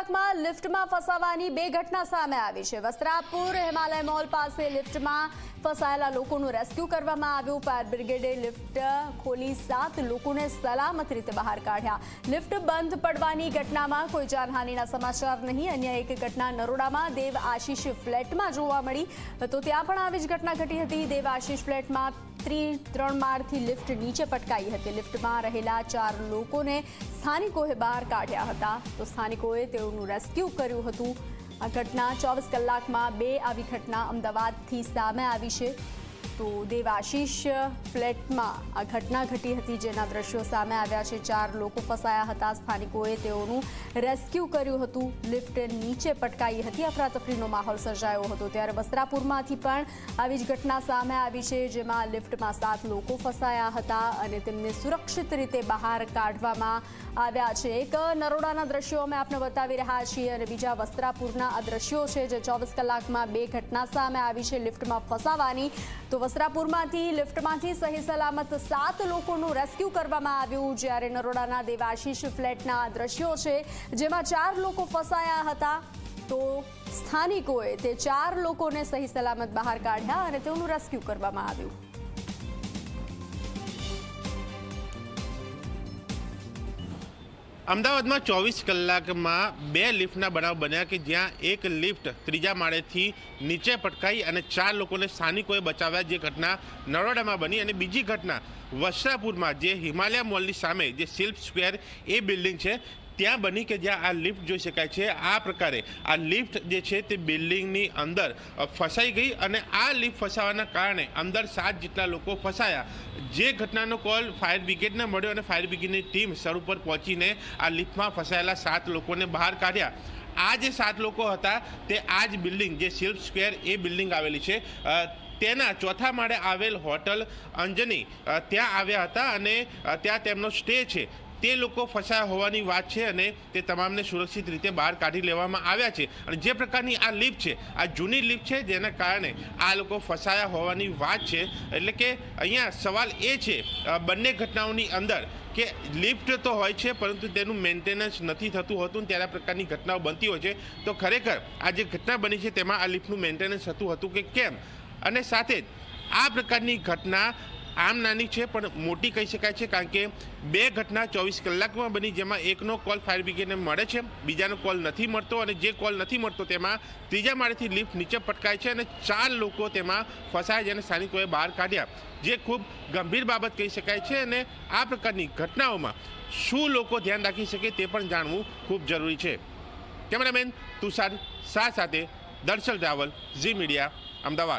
કલાકમાં લિફ્ટમાં ફસાવાની બે ઘટના સામે આવી છે. વસ્ત્રાપુર હિમાલય મોલ પાસે લિફ્ટમાં ફસાયેલા લોકોનું રેસ્ક્યુ કરવામાં આવ્યું. ફાયર બ્રિગેડે લિફ્ટ ખોલી સાત લોકોને સલામત રીતે બહાર કાઢ્યા. લિફ્ટ બંધ પડવાની ઘટનામાં કોઈ જાનહાનિના સમાચાર નહીં. અન્ય એક ઘટના નરોડામાં દેવ આશીષ ફ્લેટમાં જોવા મળી. તો ત્યાં પણ આવી જ ઘટના ઘટી હતી. દેવ આશીષ ફ્લેટમાં ત્રણ માળથી લિફ્ટ નીચે પટકાઈ હતી. લિફ્ટમાં રહેલા ચાર લોકોને સ્થાનિકોએ બહાર કાઢ્યા હતા. તો સ્થાનિકોએ તેઓનું રેસ્ક્યુ કર્યું હતું. આ ઘટના ચોવીસ કલાકમાં બે આવી ઘટના અમદાવાદથી સામે આવી છે. તો દેવાશીષ ફ્લેટમાં આ ઘટના ઘટી હતી જેના દ્રશ્યો સામે આવ્યા છે. ચાર લોકો ફસાયા હતા. સ્થાનિકોએ તેઓનું રેસ્ક્યુ કર્યું હતું. લિફ્ટ નીચે પટકાઈ હતી. અફરાતફરીનો માહોલ સર્જાયો હતો. ત્યારે વસ્ત્રાપુરમાંથી પણ આવી જ ઘટના સામે આવી છે, જેમાં લિફ્ટમાં સાત લોકો ફસાયા હતા અને તેમને સુરક્ષિત રીતે બહાર કાઢવામાં આવ્યા છે. એક નરોડાના દ્રશ્યો અમે આપને બતાવી રહ્યા છીએ અને બીજા વસ્ત્રાપુરના આ દ્રશ્યો છે, જે ચોવીસ કલાકમાં બે ઘટના સામે આવી છે. લિફ્ટમાં ફસાવાની તો વસ્ત્રાપુરમાંથી લિફ્ટમાંથી સહી સલામત સાત લોકોનું રેસ્ક્યુ કરવામાં આવ્યું જ્યારે નરોડાના દેવાશીષ ફ્લેટના દ્રશ્યો છે, જેમાં ચાર લોકો ફસાયા હતા. તો સ્થાનિકોએ તે ચાર લોકોને સહી સલામત બહાર કાઢ્યા અને તેઓનું રેસ્ક્યુ કરવામાં આવ્યું. અમદાવાદમાં ચોવીસ કલાકમાં બે લિફ્ટના બનાવ બન્યા કે જ્યાં એક લિફ્ટ ત્રીજા માળેથી નીચે પટકાઈ અને ચાર લોકોને સ્થાનિકોએ બચાવ્યા. જે ઘટના નરોડામાં બની અને બીજી ઘટના વસ્ત્રાપુરમાં, જે હિમાલય મોલની સામે, જે સિલ્પ સ્ક્વેર એ બિલ્ડિંગ છે ત્યાં બની કે જ્યાં આ લિફ્ટ જોઈ શકાય છે. આ પ્રકારે આ લિફ્ટ જે છે તે બિલ્ડિંગની અંદર ફસાઈ ગઈ અને આ લિફ્ટ ફસાવાના કારણે અંદર સાત જેટલા લોકો ફસાયા. જે ઘટનાનો કોલ ફાયર બ્રિગેડને મળ્યો અને ફાયર બ્રિગેડની ટીમ સ્થળ ઉપર પહોંચીને આ લિફ્ટમાં ફસાયેલા સાત લોકોને બહાર કાઢ્યા. આ જે સાત લોકો હતા તે આ જ બિલ્ડિંગ, જે શિલ્પ સ્ક્વેર એ બિલ્ડિંગ આવેલી છે. તેના ચોથા માળે આવેલ હોટલ અંજની ત્યાં આવ્યા હતા અને ત્યાં તેમનો સ્ટે છે. તે લોકો ફસાયા હોવાની વાત છે અને તે તમામને સુરક્ષિત રીતે બહાર કાઢી લેવામાં આવ્યા છે. અને જે પ્રકારની આ લિફ્ટ છે, આ જૂની લિફ્ટ છે, જેના કારણે આ લોકો ફસાયા હોવાની વાત છે. એટલે કે અહીંયા સવાલ એ છે બંને ઘટનાઓની અંદર કે લિફ્ટ તો હોય છે, પરંતુ તેનું મેન્ટેનન્સ નથી થતું હોતું ત્યારે આ પ્રકારની ઘટનાઓ બનતી હોય છે. તો ખરેખર આ જે ઘટના બની છે, તેમાં આ લિફ્ટનું મેન્ટેનન્સ થતું હતું કે કેમ? અને સાથે જ આ પ્રકારની ઘટના આમ નાની છે, પણ મોટી કહી શકાય છે, કારણ કે બે ઘટના ચોવીસ કલાકમાં બની, જેમાં એકનો કોલ ફાયર બ્રિગેડને મળે છે, બીજાનો કોલ નથી મળતો અને જે કોલ નથી મળતો તેમાં ત્રીજા માળેથી લિફ્ટ નીચે પટકાય છે અને ચાર લોકો તેમાં ફસાય જેને સ્થાનિકોએ બહાર કાઢ્યા. જે ખૂબ ગંભીર બાબત કહી શકાય છે અને આ પ્રકારની ઘટનાઓમાં શું લોકો ધ્યાન રાખી શકે તે પણ જાણવું ખૂબ જરૂરી છે. કેમેરામેન તુષાર શાહ સાથે દર્શલ રાવલ, ઝી મીડિયા, અમદાવાદ.